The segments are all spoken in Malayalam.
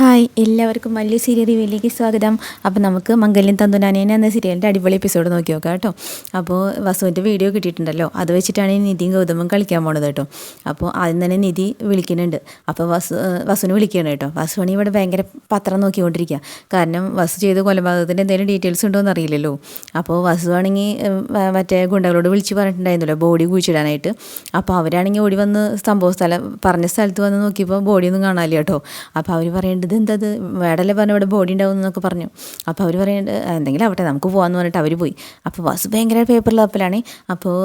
ഹായ് എല്ലാവർക്കും വലിയ സീരിയൽ റിവ്യൂയിലേക്ക് സ്വാഗതം. അപ്പോൾ നമുക്ക് മംഗല്യം തന്തുനാനേന എന്ന സീരിയലിന്റെ അടിപൊളി എപ്പിസോഡ് നോക്കി നോക്കാം കേട്ടോ. അപ്പോൾ വസുവിന്റെ വീഡിയോ കിട്ടിയിട്ടുണ്ടല്ലോ. അത് വെച്ചിട്ടാണ് നിധിയും ഗൗതമും കളിക്കാൻ പോണത് കേട്ടോ. അപ്പോൾ ആദ്യം തന്നെ നിധി വിളിക്കുന്നുണ്ട്. അപ്പോൾ വസു വസുവിനെ വിളിക്കുകയാണ് കേട്ടോ. വസുവാണ് ഇവിടെ ഭയങ്കര പത്രം നോക്കിക്കൊണ്ടിരിക്കുക കാരണം വസു ചെയ്ത കൊലപാതകത്തിന്റെ എന്തെങ്കിലും ഡീറ്റെയിൽസ് ഉണ്ടോ എന്ന് അറിയില്ലല്ലോ അപ്പോൾ വസുവാണെങ്കിൽ മറ്റേ ഗുണ്ടകളോട് വിളിച്ച് പറഞ്ഞിട്ടുണ്ടായിരുന്നല്ലോ ബോഡി കുഴിച്ചിടാനായിട്ട്. അപ്പോൾ അവരാണെങ്കിൽ ഓടി വന്ന് സംഭവ സ്ഥലം പറഞ്ഞ സ്ഥലത്ത് വന്ന് നോക്കിയപ്പോൾ ബോഡിയൊന്നും കാണാനില്ല കേട്ടോ. അപ്പോൾ അവർ പറയേണ്ടത് എന്തത് വേടല്ലേ പറഞ്ഞു ഇവിടെ ബോഡി ഉണ്ടാവും എന്നൊക്കെ പറഞ്ഞു. അപ്പോൾ അവർ പറയുന്നുണ്ട് എന്തെങ്കിലും ആവട്ടെ നമുക്ക് പോകാമെന്ന് പറഞ്ഞിട്ട് അവർ പോയി. അപ്പോൾ ബസ് ഭയങ്കര പേപ്പർ ലാപ്പിലാണ് അപ്പോൾ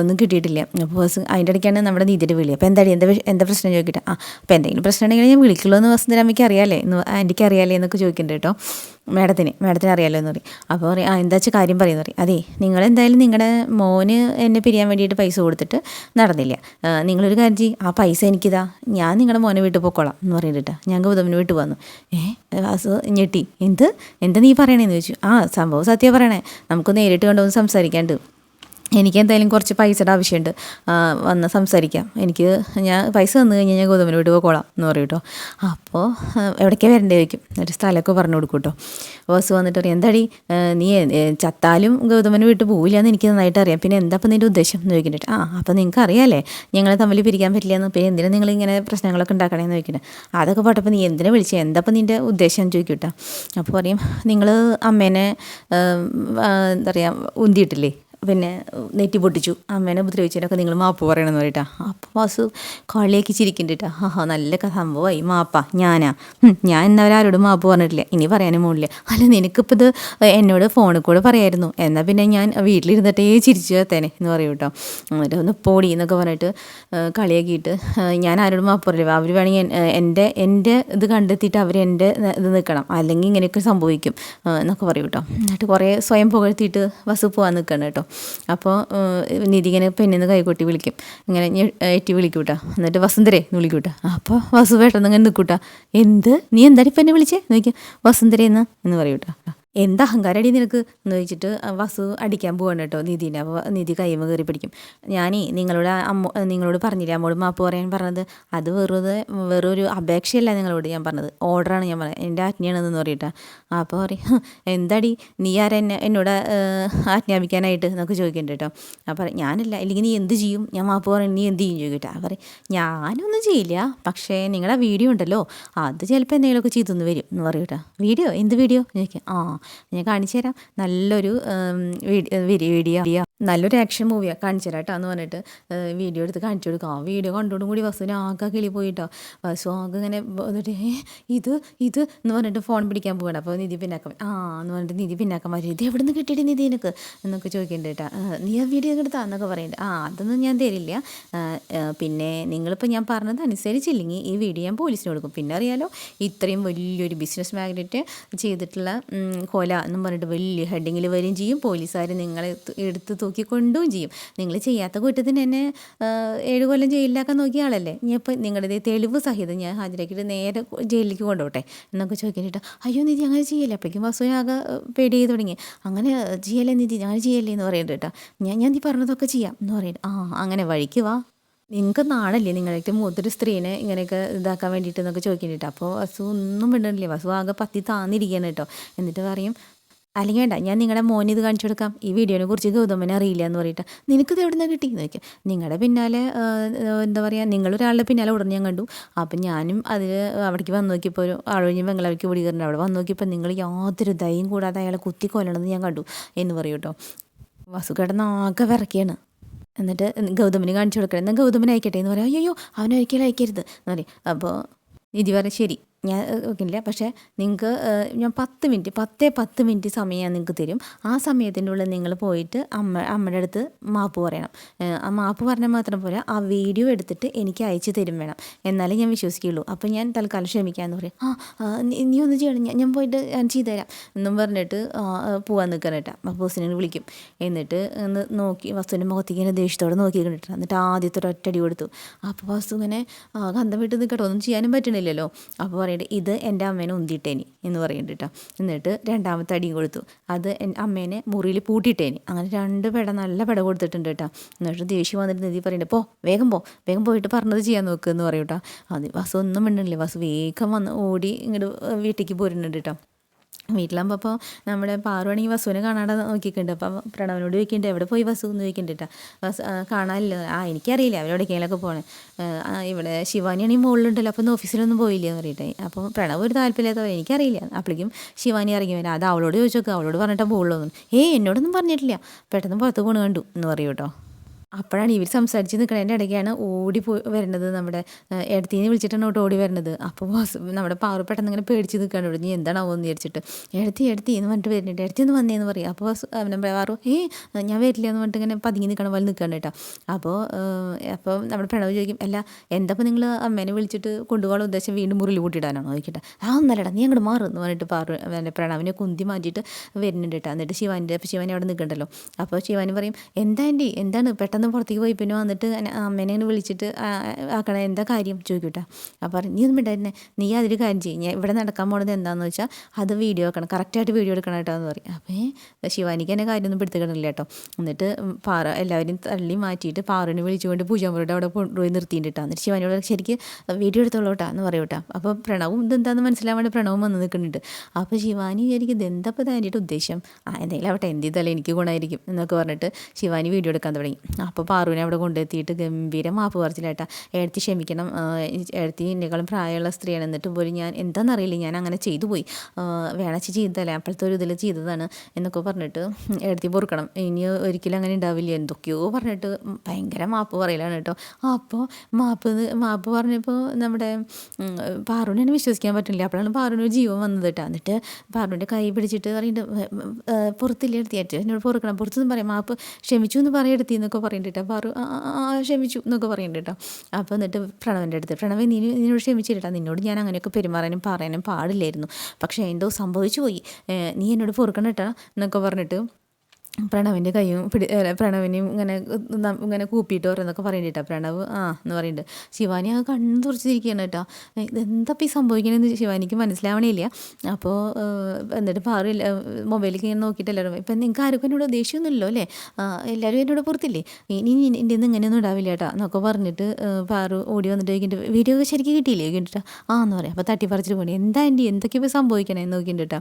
ഒന്നും കിട്ടിയിട്ടില്ല. അപ്പോൾ ബസ് അതിന്റെ ഇടയ്ക്കാണ് നമ്മുടെ നീതിയുടെ വിളി. അപ്പോൾ എന്താടി എന്താ എന്താ പ്രശ്നം ചോദിക്കട്ടെ? ആ അപ്പോൾ എന്തെങ്കിലും പ്രശ്നം ഉണ്ടെങ്കിൽ ഞാൻ വിളിക്കുള്ളൂ എന്ന് വസുന്ധരാമയ്ക്ക് അറിയാലേ എന്ന് ആന്റിക്ക് അറിയാലേ എന്നൊക്കെ ചോദിക്കുന്നുണ്ട് കേട്ടോ. മാഡത്തിന് മാഡത്തിന് അറിയാമല്ലോ എന്ന് പറയും. അപ്പോൾ പറയും ആ എന്താ വെച്ചാൽ കാര്യം പറയുന്നു പറയും. അതെ നിങ്ങൾ എന്തായാലും നിങ്ങളുടെ മോന് എന്നെ പിരിയാൻ വേണ്ടിയിട്ട് പൈസ കൊടുത്തിട്ട് നടന്നില്ല. നിങ്ങളൊരു കാര്യം ചെയ്യും. ആ പൈസ എനിക്കിതാ. ഞാൻ നിങ്ങളുടെ മോനെ വീട്ടിൽ പോയിക്കോളാം എന്ന് പറഞ്ഞിട്ട് ഞാൻ ഗൗതമിന് വീട്ടിൽ വന്നു. ഏ വാസു ഞെട്ടി. എന്ത്? എന്താ നീ പറയണേന്ന് ചോദിച്ചു. ആ സംഭവം സത്യം പറയണേ. നമുക്ക് നേരിട്ട് കണ്ടൊന്ന് സംസാരിക്കാണ്ട്. എനിക്ക് എന്തായാലും കുറച്ച് പൈസയുടെ ആവശ്യമുണ്ട്. വന്ന് സംസാരിക്കാം. എനിക്ക് ഞാൻ പൈസ തന്നു കഴിഞ്ഞാൽ ഞാൻ ഗോതമ്പിന് വീട്ടിൽ പോയിക്കോളാം എന്ന് പറയും കേട്ടോ അപ്പോൾ എവിടേക്കാണ് വരേണ്ടി വയ്ക്കും ഒരു സ്ഥലമൊക്കെ പറഞ്ഞു കൊടുക്കും കേട്ടോ ബസ് വന്നിട്ട് പറയും എന്താടി നീ ചത്താലും ഗൗതമന് വീട്ടിൽ പോവില്ല എന്ന് എനിക്ക് നന്നായിട്ട് അറിയാം. പിന്നെ എന്താ അപ്പം നിന്റെ ഉദ്ദേശം? എന്ന് ചോദിക്കുന്നുണ്ട് ആ അപ്പോൾ നിങ്ങൾക്ക് അറിയാമല്ലേ ഞങ്ങളെ തമ്മിൽ പിരിക്കാൻ പറ്റില്ല എന്ന്. പിന്നെ എന്തിനാണ് നിങ്ങൾ ഇങ്ങനെ പ്രശ്നങ്ങളൊക്കെ ഉണ്ടാക്കണേന്ന് ചോദിക്കുന്നത് അതൊക്കെ പോട്ടപ്പോൾ നീ എന്തിനെ വിളിച്ചത് എന്താ അപ്പം നിന്റെ ഉദ്ദേശം ചോദിക്കും അപ്പോൾ പറയും നിങ്ങൾ അമ്മേനെ എന്താ പറയുക ഉന്തിയിട്ടില്ലേ? പിന്നെ നെറ്റി പൊട്ടിച്ചു. അമ്മേനെ ഉപദ്രവിച്ചതിനൊക്കെ നിങ്ങൾ മാപ്പ് പറയണമെന്ന് പറയട്ടാ അപ്പോൾ വാസു കളിയാക്കി ചിരിക്കുന്നുണ്ട് ആഹാ നല്ല സംഭവമായി. മാപ്പാ ഞാനാ. ഞാൻ എന്നവരാരോടും മാപ്പ് പറഞ്ഞിട്ടില്ല. ഇനി പറയാനും മുകളില്ല അല്ല നിനക്കിപ്പോൾ ഇത് എന്നോട് ഫോണിൽ കൂടെ പറയായിരുന്നു. എന്നാൽ പിന്നെ ഞാൻ വീട്ടിലിരുന്നിട്ടേ ചിരിച്ചു തന്നെ എന്ന് പറയും കേട്ടോ എന്നിട്ട് ഒന്ന് പോടി എന്നൊക്കെ പറഞ്ഞിട്ട് കളിയാക്കിയിട്ട് ഞാൻ ആരോടും മാപ്പ് പറയില്ല അവർ വേണമെങ്കിൽ എന്റെ എന്റെ ഇത് കണ്ടെത്തിയിട്ട് അവർ എന്റെ ഇത് നിൽക്കണം. അല്ലെങ്കിൽ ഇങ്ങനെയൊക്കെ സംഭവിക്കും എന്നൊക്കെ പറയും കേട്ടോ എന്നിട്ട് കുറേ സ്വയം പുകഴ്ത്തിയിട്ട് ബസ് പോകാൻ നിൽക്കണം കേട്ടോ അപ്പോൾ നിധി ഇങ്ങനെ പെണ്ണിന്ന് കൈകൊട്ടി വിളിക്കും. ഇങ്ങനെ ഏറ്റി എറ്റി വിളിക്കും കേട്ടോ എന്നിട്ട് വസുന്ധരേ എന്ന് വിളിക്കും കേട്ടോ അപ്പോൾ വസു പെട്ടെന്ന് ഇങ്ങനെ നിൽക്കൂട്ടാ എന്ത്? നീ എന്താണ് ഇപ്പം എന്നെ വിളിച്ചേ എന്ന് വസുന്ധരേന്ന് എന്ന് പറയും കേട്ടോ എന്താ അഹങ്കാരടി നിനക്ക്? എന്ന് ചോദിച്ചിട്ട് വസു അടിക്കാൻ പോവാണ് കേട്ടോ നിധിനെ. അപ്പോൾ നിധി കൈമ കയറി പിടിക്കും. ഞാനേ നിങ്ങളോട് അമ്മ നിങ്ങളോട് പറഞ്ഞില്ലേ അമ്മോട് മാപ്പ് പറയാൻ പറഞ്ഞത്? അത് വെറുതെ വെറൊരു അപേക്ഷയല്ല നിങ്ങളോട് ഞാൻ പറഞ്ഞത്. ഓർഡറാണ് ഞാൻ പറഞ്ഞത്. എന്റെ ആജ്ഞയാണെന്ന് പറയട്ടാ. അപ്പോൾ പറയും എന്താടി? നീ ആരാ എന്നെ എന്നോട് ആജ്ഞാപിക്കാനായിട്ട്? എന്നൊക്കെ ചോദിക്കണ്ട കേട്ടോ. അപ്പോൾ ഞാനല്ല. ഇല്ലെങ്കിൽ നീ എന്ത് ചെയ്യും? ഞാൻ മാപ്പ് പറയും നീ എന്ത് ചെയ്യും? ചോദിക്കട്ടെ. അപ്പോൾ പറയും ഞാനൊന്നും ചെയ്യില്ല. പക്ഷേ നിങ്ങളുടെ വീഡിയോ ഉണ്ടല്ലോ. അത് ചിലപ്പോൾ എന്തെങ്കിലുമൊക്കെ ചെയ്തൊന്ന് വരും. എന്ന് പറയൂട്ടോ വീഡിയോ? എന്ത് വീഡിയോ? ചോദിക്കാം. ആ ഞാൻ കാണിച്ചു തരാം. നല്ലൊരു വീഡിയോ നല്ലൊരു ആക്ഷൻ മൂവിയാണ് കാണിച്ചു തരാം കേട്ടോ എന്ന് പറഞ്ഞിട്ട് വീഡിയോ എടുത്ത് കാണിച്ചു കൊടുക്കാം. ആ വീഡിയോ കണ്ടോടും കൂടി വസുവിന് ആകെ കിളി പോയിട്ടോ. വസു ആകെ ഇങ്ങനെ എന്നിട്ട് ഇത് ഇത് എന്ന് പറഞ്ഞിട്ട് ഫോൺ പിടിക്കാൻ പോകണം അപ്പോൾ നിധി പിന്നാക്കം ആ എന്ന് പറഞ്ഞിട്ട് നിധി പിന്നാക്കം വരും. ഇത് എവിടെ നിന്ന് കിട്ടിയിട്ട് നിധി എനിക്ക് എന്നൊക്കെ ചോദിക്കുന്നുണ്ട് കേട്ടോ നീ ആ വീഡിയോ എടുത്താ എന്നൊക്കെ പറയുന്നുണ്ട് ആ അതൊന്നും ഞാൻ തരില്ല. പിന്നെ നിങ്ങളിപ്പോൾ ഞാൻ പറഞ്ഞത് അനുസരിച്ചില്ലെങ്കിൽ ഈ വീഡിയോ ഞാൻ പോലീസിന് കൊടുക്കും. പിന്നെ അറിയാലോ ഇത്രയും വലിയൊരു ബിസിനസ് മാഗ്നറ്റ് ചെയ്തിട്ടുള്ള കൊല എന്നും പറഞ്ഞിട്ട് വലിയ ഹെഡിങ്ങിൽ വരികയും ചെയ്യും. പോലീസുകാർ നിങ്ങളെ എടുത്ത് തൂക്കി കൊണ്ടുപോവുകയും ചെയ്യും. നിങ്ങൾ ചെയ്യാത്ത കുറ്റത്തിന് എന്നെ ഏഴ് കൊല്ലം ജയിലിലാക്കാൻ നോക്കിയ ആളല്ലേ? ഞാൻ ഇപ്പം നിങ്ങളുടെ തെളിവ് സഹിതം ഞാൻ ഹാജരാക്കിയിട്ട് നേരെ ജയിലിലേക്ക് കൊണ്ടുപോട്ടെ എന്നൊക്കെ ചോദിക്കാനായിട്ട് അയ്യോ നിധി അങ്ങനെ ചെയ്യല്ലേ? അപ്പോഴേക്കും വസു ആകെ പേടി ചെയ്ത് തുടങ്ങി. അങ്ങനെ ചെയ്യല്ലേ നിധി? അങ്ങനെ ചെയ്യല്ലേ? എന്ന് പറയുന്നുണ്ട് കേട്ടോ. ഞാൻ ഞാൻ നീ പറഞ്ഞതൊക്കെ ചെയ്യാം എന്ന് പറയുന്നത് ആ അങ്ങനെ വഴിക്ക് വാ. നിങ്ങൾക്ക് നാളല്ലേ നിങ്ങളുടെ മൂത്തൊരു സ്ത്രീനെ ഇങ്ങനെയൊക്കെ ഇതാക്കാൻ വേണ്ടിയിട്ട് എന്നൊക്കെ ചോദിക്കുന്നുണ്ട് അപ്പോൾ വസു ഒന്നും വിടണില്ലേ വസു ആകെ പത്തി താന്നിരിക്കുകയാണ് കേട്ടോ. എന്നിട്ട് പറയും അല്ലെങ്കിൽ വേണ്ട ഞാൻ നിങ്ങളുടെ മോനെ ഇത് കാണിച്ചു കൊടുക്കാം. ഈ വീഡിയോനെ കുറിച്ച് ഗൗതമനെ അറിയില്ല എന്ന് പറയട്ടെ. നിനക്കിത് എവിടെ നിന്ന് കിട്ടി? എന്ന് നിങ്ങളുടെ പിന്നാലെ എന്താ പറയുക നിങ്ങളൊരാളുടെ പിന്നാലെ ഉടനെ ഞാൻ കണ്ടു. അപ്പം ഞാനും അതിൽ അവിടേക്ക് വന്നു നോക്കിയപ്പോൾ ഒരു ആളൊഴിഞ്ഞ് ബംഗ്ലാവിലേക്ക് പിടികയറുണ്ട് അവിടെ വന്നു നോക്കിയപ്പോൾ നിങ്ങൾ യാതൊരു ദയും കൂടാതെ അയാളെ കുത്തി കൊല്ലണമെന്ന് ഞാൻ കണ്ടു എന്ന് പറയും കേട്ടോ. വസു കിടന്ന് ആകെ വിറക്കുകയാണ് എന്നിട്ട് ഗൗതമിന് കാണിച്ചു കൊടുക്കണം. എന്നാൽ ഗൗതമൻ അയക്കട്ടെ എന്ന് പറയാം. അയ്യോ അവൻ ഒരിക്കലും അയക്കരുത് എന്ന് പറയും. അപ്പോൾ നിധി പറയും ശരി. ഞാൻ വെക്കില്ല പക്ഷേ നിങ്ങൾക്ക് ഞാൻ പത്ത് മിനിറ്റ് പത്തേ പത്ത് മിനിറ്റ് സമയം ഞാൻ നിങ്ങൾക്ക് തരും. ആ സമയത്തിന്റെ ഉള്ളിൽ നിങ്ങൾ പോയിട്ട് അമ്മ അമ്മയുടെ അടുത്ത് മാപ്പ് പറയണം. ആ മാപ്പ് പറഞ്ഞാൽ മാത്രം പോരാ. ആ വീഡിയോ എടുത്തിട്ട് എനിക്ക് അയച്ചു തരും വേണം. എന്നാലേ ഞാൻ വിശ്വസിക്കുകയുള്ളൂ. അപ്പോൾ ഞാൻ തൽക്കാലം ക്ഷമിക്കാമെന്ന് പറയും. ആ നീ ഒന്ന് ചെയ്യണം. ഞാൻ ഞാൻ പോയിട്ട് ഞാൻ ചെയ്തു തരാം. എന്നും പറഞ്ഞിട്ട് പോകാൻ നിൽക്കാൻ കേട്ടോ. അപ്പോൾ ബസ്സിനെ വിളിക്കും. എന്നിട്ട് ഒന്ന് നോക്കി വസ്തുവിന്റെ മുഖത്തേക്ക് ഇങ്ങനെ ദേഷ്യത്തോടെ നോക്കി കണ്ടിട്ട് എന്നിട്ട് ആദ്യത്തെ ഒരു ഒറ്റടി കൊടുത്തു. അപ്പോൾ വസ്തു ഇങ്ങനെ കന്തം വിട്ട് നിൽക്കട്ടെ. ഒന്നും ചെയ്യാനും പറ്റണില്ലല്ലോ. അപ്പോൾ പറയുന്നുണ്ട് പറയുന്നത് ഇത് എന്റെ അമ്മേനെ ഉന്തിയിട്ടേനി എന്ന് പറയുന്നുണ്ട് കേട്ടോ എന്നിട്ട് രണ്ടാമത്തെ അടിയും കൊടുത്തു. അത് അമ്മേനെ മുറിയിൽ പൂട്ടിയിട്ടേനി. അങ്ങനെ രണ്ട് പെട നല്ല പെട കൊടുത്തിട്ടുണ്ട് കേട്ടോ എന്നിട്ട് ദേഷ്യം വന്നിട്ട് നിധി പറയുന്നുണ്ട് പോ വേഗം പോ വേഗം പോയിട്ട് പറഞ്ഞത് ചെയ്യാൻ നോക്കുക എന്ന് പറയും കേട്ടോ അത് വസു ഒന്നും മിണ്ടണില്ല. വസു വേഗം വന്ന് ഓടി ഇങ്ങോട്ട് വീട്ടിലേക്ക് പോരുന്നുണ്ട് കേട്ടോ വീട്ടിലാകുമ്പോൾ അപ്പോൾ നമ്മുടെ പാറുവാണെങ്കിൽ വസുവിനെ കാണാതെ നോക്കിയിട്ടുണ്ട്. അപ്പം പ്രണവനോട് ചോദിക്കുന്നുണ്ട് എവിടെ പോയി വസു? എന്ന് ചോദിക്കുന്നുണ്ട് വസ് കാണാനില്ല. ആ എനിക്കറിയില്ല. അവരെവിടേക്കെങ്കിലൊക്കെ പോകണം ഇവിടെ ശിവാനിയാണെങ്കിൽ മുകളിലുണ്ടല്ലോ അപ്പോൾ ഒന്ന് ഓഫീസിലൊന്നും പോയില്ല എന്ന് പറയട്ടെ അപ്പോൾ പ്രണവ് ഒരു താല്പര്യമില്ലാത്തവർ എനിക്കറിയില്ല. അപ്പോഴേക്കും ശിവാനി ഇറങ്ങി വരാം. അത് അവളോട് ചോദിച്ചു നോക്കുക അവളോട് പറഞ്ഞിട്ടാണ് പോകുള്ളൂ ഏയ് എന്നോടൊന്നും പറഞ്ഞിട്ടില്ല. പെട്ടെന്ന് പുറത്ത് പോണ് കണ്ടു എന്ന് പറയൂ കേട്ടോ അപ്പോഴാണ് ഇവർ സംസാരിച്ച് നിൽക്കണതിന്റെ ഇടയ്ക്കാണ് ഓടി പോയി വരുന്നത് നമ്മുടെ എടുത്തീനെ വിളിച്ചിട്ടാണ് കേട്ടോ ഓടി വരുന്നത്. അപ്പോൾ നമ്മുടെ പാറു പെട്ടെന്ന് ഇങ്ങനെ പേടിച്ച് നിൽക്കുകയാണ് ഇവിടെ. നീ എന്താണാവോ? എന്ന് വിചാരിച്ചിട്ട് എടുത്തി എടുത്തി എന്ന് പറഞ്ഞിട്ട് വരുന്നുണ്ട്. എടുത്തി ഒന്ന് വന്നേന്ന് പറയും. അപ്പോൾ നമ്മുടെ പാറു ഏ ഞാൻ വരില്ല എന്ന് പറഞ്ഞിട്ട് ഇങ്ങനെ പതുങ്ങി നിൽക്കണ പോലെ നിൽക്കുകയാണ് കേട്ടോ അപ്പോൾ അപ്പോൾ നമ്മുടെ പ്രണവ് ചോദിക്കും അല്ല എന്താ നിങ്ങൾ അമ്മേനെ വിളിച്ചിട്ട് കൊണ്ടുപോകാനുള്ള ഉദ്ദേശം വീണ്ടും മുറിയിൽ കൂട്ടിയിടാനാണോ? നോക്കിയിട്ട് ആ ഒന്നല്ലടാ നീ അങ്ങോട്ട് മാറും എന്ന് പറഞ്ഞിട്ട് പാറു എന്റെ പ്രണവിനെ കുന്തി മാറ്റിയിട്ട് വരുന്നുണ്ട് കേട്ടോ എന്നിട്ട് ശിവാന്റെ ശിവാനി അവിടെ നിൽക്കണ്ടല്ലോ അപ്പോൾ ശിവാനി പറയും എന്താ എന്റെ എന്താണ്? പെട്ടെന്ന് പുറത്തേക്ക് പോയി. പിന്നെ വന്നിട്ട് അമ്മേനെ ഇങ്ങനെ വിളിച്ചിട്ട് ആക്കണ എന്താ കാര്യം? ചോദിക്കൂട്ടാ. അപ്പോൾ പറഞ്ഞു നീ ഒന്നും മിണ്ടായിരുന്നേ നീ അതിൽ കാര്യം ചെയ്യും. ഞാൻ ഇവിടെ നടക്കാൻ പോണത് എന്താണെന്ന് വെച്ചാൽ അത് വീഡിയോ വെക്കണം. കറക്റ്റായിട്ട് വീഡിയോ എടുക്കണം കേട്ടോ എന്ന് പറയും. അപ്പോൾ ശിവാനിക്ക് എന്നെ കാര്യമൊന്നും പിടുത്തുകിടണില്ല കേട്ടോ. എന്നിട്ട് പാറ എല്ലാവരും തള്ളി മാറ്റിയിട്ട് പാറുവിനെ വിളിച്ചുകൊണ്ട് പൂജാമുറിയുടെ അവിടെ കൊണ്ടുപോയി നിർത്തിയിട്ടാ എന്നിട്ട് ശിവാനിയോട് ശരിക്ക് വീഡിയോ എടുത്തോളൂ കേട്ടോ എന്ന് പറയും കേട്ടോ. അപ്പോൾ പ്രണവും ഇതെന്താന്ന് മനസ്സിലാൻ വേണ്ടി പ്രണവും വന്ന് നിൽക്കുന്നുണ്ട്. അപ്പോൾ ശിവാനി എനിക്ക് ഇതെന്താ ഇപ്പോൾ അതിന്റെ ഉദ്ദേശം? ആ എന്തെങ്കിലും ആവട്ടെ എന്ത് ചെയ്താലും എനിക്ക് ഗുണമായിരിക്കും എന്നൊക്കെ പറഞ്ഞിട്ട് ശിവാനി വീഡിയോ എടുക്കാൻ തുടങ്ങി. അപ്പോൾ പാറുവിനെ അവിടെ കൊണ്ടെത്തിയിട്ട് ഗംഭീര മാപ്പ് പറിച്ചില്ലേട്ടാ എഴുത്തി ക്ഷമിക്കണം. എഴുത്തി എന്നെക്കാളും പ്രായമുള്ള സ്ത്രീയാണ്. എന്നിട്ട് പോലും ഞാൻ എന്താണെന്നറിയില്ല ഞാൻ അങ്ങനെ ചെയ്തു പോയി. വേണച്ച് ചെയ്തതല്ലേ? അപ്പോഴത്തെ ഒരു ഇതിൽ ചെയ്തതാണ് എന്നൊക്കെ പറഞ്ഞിട്ട് എഴുത്തി പൊറുക്കണം. ഇനി ഒരിക്കലും അങ്ങനെ ഉണ്ടാവില്ല എന്തൊക്കെയോ പറഞ്ഞിട്ട് ഭയങ്കര മാപ്പ് പറയലാണ് കേട്ടോ. അപ്പോൾ മാപ്പ് മാപ്പ് പറഞ്ഞപ്പോൾ നമ്മുടെ പാറുവിനെ വിശ്വസിക്കാൻ പറ്റില്ല അപ്പോഴാണ് പാറുവിന് ജീവൻ വന്നത് കേട്ടോ. എന്നിട്ട് പാറുവിന്റെ കൈ പിടിച്ചിട്ട് പറയുന്നുണ്ട് പുറത്തില്ല എടുത്തിയായിട്ട് എന്നോട് പൊറുക്കണം. പുറത്തുനിന്ന് പറയാം. മാപ്പ് ക്ഷമിച്ചു എന്ന് പറയെടുത്തി എന്നൊക്കെ പറയുന്നുണ്ട് പാറു ക്ഷമിച്ചു എന്നൊക്കെ പറയുന്നുണ്ട് അപ്പോൾ എന്നിട്ട് പ്രണവന്റെ അടുത്ത് പ്രണവൻ നീ നിന്നോട് ക്ഷമിച്ചിട്ടാ നിന്നോട് ഞാൻ അങ്ങനെയൊക്കെ പെരുമാറാനും പറയാനും പാടില്ലായിരുന്നു. പക്ഷേ എന്തോ സംഭവിച്ചു പോയി നീ എന്നോട് പൊറുക്കണം എന്നൊക്കെ പറഞ്ഞിട്ട് പ്രണവിന്റെ കൈയും പിടി പ്രണവിനെയും ഇങ്ങനെ ഇങ്ങനെ കൂപ്പിയിട്ട് പറയുന്നൊക്കെ പറയുന്നുണ്ട് കേട്ടോ പ്രണവ് ആ എന്ന് പറയുന്നുണ്ട് ശിവാനി ആ കണ്ണു തുറച്ചിരിക്കുകയാണ് കേട്ടോ. ഇതെന്താ ഈ സംഭവിക്കണമെന്ന് ശിവാനിക്ക് മനസ്സിലാവണേയില്ല അപ്പോൾ എന്നിട്ട് പാറില്ല മൊബൈലിലേക്ക് ഇങ്ങനെ നോക്കിയിട്ട് എല്ലാവരും ഇപ്പം നിങ്ങൾക്ക് ആർക്കും എന്നോട് ദേഷ്യമൊന്നുമില്ലല്ലോ അല്ലേ? എല്ലാവരും എന്നോട് പുറത്തില്ലേ? ഇനി എന്റെ നിന്ന് ഇങ്ങനെയൊന്നും ഉണ്ടാവില്ല കേട്ടോ. എന്നൊക്കെ പറഞ്ഞിട്ട് പാറ് ഓടി വന്നിട്ട് ചോദിക്കുന്നുണ്ട് വീഡിയോ ഒക്കെ ശരിക്കും കിട്ടിയില്ലേ? ചോദിച്ചിട്ട് ആ എന്ന് പറയാം. അപ്പോൾ തട്ടി പറിച്ചിട്ട് പോണി എന്താ എന്റെ എന്തൊക്കെ ഇപ്പോൾ സംഭവിക്കണേ നോക്കിയിട്ട് കേട്ടോ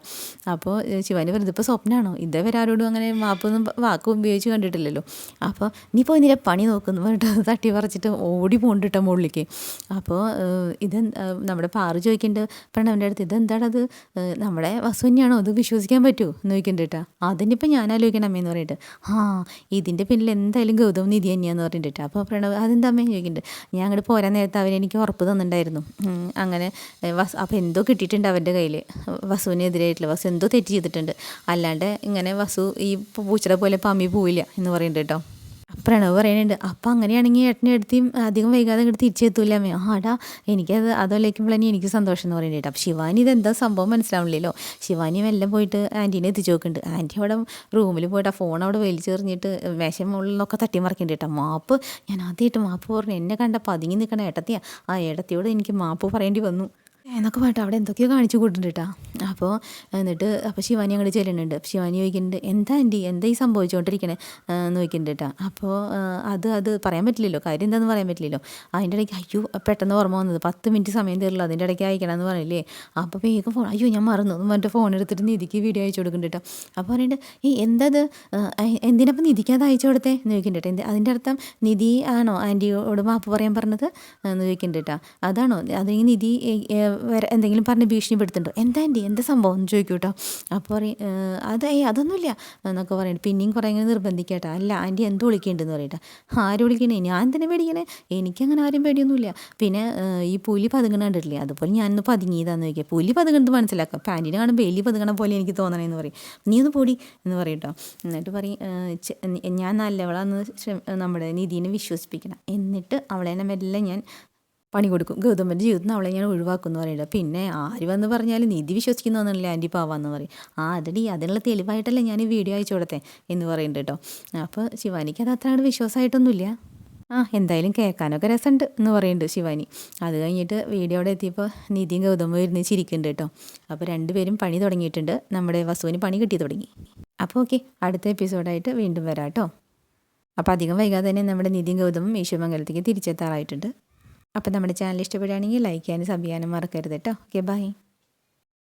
അപ്പോൾ ശിവാനി പറഞ്ഞത് ഇപ്പോൾ സ്വപ്നമാണോ ഇതേവരെ ആരോടും അങ്ങനെ മാപ്പൊന്നും വാക്ക് ഉപയോഗിച്ച് കണ്ടിട്ടില്ലല്ലോ. അപ്പോൾ നീ പോയി നിന്റെ പണി നോക്കുന്നു പറഞ്ഞിട്ട് തട്ടി പറിച്ചിട്ട് ഓടി പോണ്ടിട്ട മുകളിലേക്ക്. അപ്പോൾ ഇത് നമ്മുടെ പാറു ചോദിക്കുന്നുണ്ട് പ്രണവന്റെ അടുത്ത് ഇതെന്താണത്? അത് നമ്മുടെ വസു തന്നെയാണോ ഇത് വിശ്വസിക്കാൻ പറ്റുമോ എന്ന് ചോദിക്കണ്ടിട്ടാ അതിനിപ്പോൾ ഞാൻ ആലോചിക്കണം അമ്മയെന്ന് പറഞ്ഞിട്ട്. ആ ഇതിന്റെ പിന്നിൽ എന്തായാലും ഗൗതം നിധി തന്നെയാന്ന് പറഞ്ഞിട്ട് അപ്പോൾ പ്രണവ് അതെന്താ അമ്മയെന്ന് ചോദിക്കുന്നുണ്ട് ഞാൻ അങ്ങോട്ട് പോരാൻ നേരത്തെ അവരെനിക്ക് ഉറപ്പ് തന്നിട്ടുണ്ടായിരുന്നു. അങ്ങനെ വസ് അപ്പോൾ എന്തോ കിട്ടിയിട്ടുണ്ട് അവന്റെ കയ്യിൽ വസുവിനെതിരായിട്ടുള്ള വസു എന്തോ തെറ്റ് ചെയ്തിട്ടുണ്ട്. അല്ലാണ്ട് ഇങ്ങനെ വസു ഈ പൂച്ചയുടെ പോലെ പമ്മി പോവില്ല എന്ന് പറയുന്നുണ്ട് കേട്ടോ. പ്രണവ് പറയുന്നുണ്ട് അപ്പം അങ്ങനെയാണെങ്കിൽ ഏട്ടനെ എടുത്തിയും അധികം വൈകാതെ ഇങ്ങോട്ട് തിരിച്ചെത്തൂല്ല അമ്മ. ആടാ എനിക്കത് അതല്ലേക്കുമ്പോഴേ എനിക്ക് സന്തോഷം എന്ന് പറയുന്നുണ്ട് അപ്പം ശിവാനി ഇതെന്താ സംഭവം മനസ്സിലാവണില്ലല്ലോ. ശിവാനി എല്ലാം പോയിട്ട് ആന്റീനെ എത്തിച്ചു നോക്കുന്നുണ്ട് ആന്റി അവിടെ റൂമിൽ പോയിട്ട് ആ ഫോൺ അവിടെ വലിച്ചെറിഞ്ഞിട്ട് മേശം മുകളിലൊക്കെ തട്ടി മറിക്കുന്നുണ്ട് കേട്ടോ. മാപ്പ് ഞാൻ ആദ്യമായിട്ട് മാപ്പ് പറഞ്ഞു. എന്നെ കണ്ട പതുങ്ങി നിൽക്കണ ഏട്ടത്തിയാ. ആ ഏട്ടത്തിയോട് എനിക്ക് മാപ്പ് പറയേണ്ടി വന്നു. എന്നൊക്കെ പറഞ്ഞിട്ട് അവിടെ എന്തൊക്കെയോ കാണിച്ചു കൂട്ടുന്നുണ്ട് കേട്ടോ അപ്പോൾ എന്നിട്ട് അപ്പോൾ ശിവാനി അങ്ങോട്ട് ചെല്ലുന്നുണ്ട്. ശിവാനി ചോദിക്കുന്നുണ്ട് എന്താ ആന്റി എന്താ ഈ സംഭവിച്ചുകൊണ്ടിരിക്കണേ എന്ന് ചോദിക്കുന്നുണ്ട് കേട്ടോ അപ്പോൾ അത് അത് പറയാൻ പറ്റില്ലല്ലോ. കാര്യം എന്താണെന്ന് പറയാൻ പറ്റില്ലല്ലോ. അതിന്റെ ഇടയ്ക്ക് അയ്യോ പെട്ടെന്ന് ഓർമ്മ വന്നത് പത്ത് മിനിറ്റ് സമയം തരില്ല അതിന്റെ ഇടയ്ക്ക് അയക്കണം എന്ന് പറയില്ലേ അപ്പോൾ വേഗം ഫോൺ അയ്യോ ഞാൻ മറന്നു പറഞ്ഞിട്ട് ഫോൺ എടുത്തിട്ട് നിധിക്ക് വീഡിയോ അയച്ചു കൊടുക്കുന്നുണ്ട് കേട്ടോ അപ്പോൾ പറയുന്നുണ്ട് ഈ എന്തത്? എന്തിനപ്പം നിധിക്ക് അത് അയച്ചു കൊടുത്തേ? എന്ന് ചോദിക്കുന്നുണ്ട് കേട്ടോ അതിന്റെ അർത്ഥം നിധി ആണോ ആന്റിയോട് മാപ്പ് പറയാൻ പറഞ്ഞത്? എന്ന് ചോദിക്കുന്നുണ്ട് കേട്ടോ അതാണോ? അത് നിധി ഏ, ഏ, വേറെ എന്തെങ്കിലും പറഞ്ഞ് ഭീഷണിപ്പെടുത്തുന്നുണ്ടോ? എന്താ ആന്റി? എന്താ സംഭവം? എന്ന് ചോദിക്കും കേട്ടോ അപ്പോൾ പറയും "ഏ, അത് ഏയ് അതൊന്നുമില്ല എന്നൊക്കെ പറയുന്നത് പിന്നെയും കുറേ ഇങ്ങനെ നിർബന്ധിക്കട്ടെ. അല്ല ആന്റി എന്ത് വിളിക്കേണ്ടെന്ന് പറയട്ടെ. ആര് വിളിക്കണേ? ഞാൻ തന്നെ പേടിക്കണേ? എനിക്കങ്ങനെ ആരും പേടിയൊന്നുമില്ല. പിന്നെ ഈ പുലി പതുങ്ങണ കണ്ടിട്ടില്ലേ? അതുപോലെ ഞാനൊന്ന് പതുങ്ങിയതാന്ന് ചോദിക്കുക. പുലി പതുങ്ങണത് മനസ്സിലാക്കാം. പാന്റിനെ കാണുമ്പോൾ എലി പതുങ്ങണ പോലെ എനിക്ക് തോന്നണേന്ന് പറയും. നീ ഒന്ന് പൊടി എന്ന് പറയും കേട്ടോ എന്നിട്ട് പറയും ഞാൻ നല്ലവളാന്ന് നമ്മുടെ നിധീനെ വിശ്വസിപ്പിക്കണം. എന്നിട്ട് അവളെ മെല്ലെ ഞാൻ പണി കൊടുക്കും ഗൗതമന്റെ ജീവിതത്തിൽ അവളെ ഞാൻ ഒഴിവാക്കുമെന്ന് പറയുന്നത് പിന്നെ ആര് വന്ന് പറഞ്ഞാൽ നിധി വിശ്വസിക്കുന്നൊന്നുമില്ല ആന്റി പാവാന്ന് പറയും. ആ അതടി അതിനുള്ള തെളിവായിട്ടല്ലേ ഞാൻ ഈ വീഡിയോ അയച്ചു കൊടുത്തേ എന്ന് പറയുന്നുണ്ട് കേട്ടോ. അപ്പോൾ ശിവാനിക്ക് അത് അത്ര വിശ്വാസമായിട്ടൊന്നുമില്ല. ആ എന്തായാലും കേൾക്കാനൊക്കെ രസമുണ്ട് എന്ന് പറയുന്നുണ്ട് ശിവാനി. അത് കഴിഞ്ഞിട്ട് വീഡിയോടെ എത്തിയപ്പോൾ നിധിയും ഗൗതമും ഇരുന്ന് ചിരിക്കുന്നുണ്ട് കേട്ടോ. അപ്പോൾ രണ്ടുപേരും പണി തുടങ്ങിയിട്ടുണ്ട്. നമ്മുടെ വസുവിന് പണി കിട്ടി തുടങ്ങി. അപ്പോൾ ഓക്കെ അടുത്ത എപ്പിസോഡായിട്ട് വീണ്ടും വരാം കേട്ടോ. അപ്പോൾ അധികം വൈകാതെ തന്നെ നമ്മുടെ നിധിയും ഗൗതമും ഈശ്വമംഗലത്തേക്ക് തിരിച്ചെത്താറായിട്ടുണ്ട്. അപ്പോൾ നമ്മുടെ ചാനൽ ഇഷ്ടപ്പെടുകയാണെങ്കിൽ ലൈക്ക് ചെയ്യാനും സബ് ചെയ്യാനും മറക്കരുത് കേട്ടോ ഓക്കെ ബൈ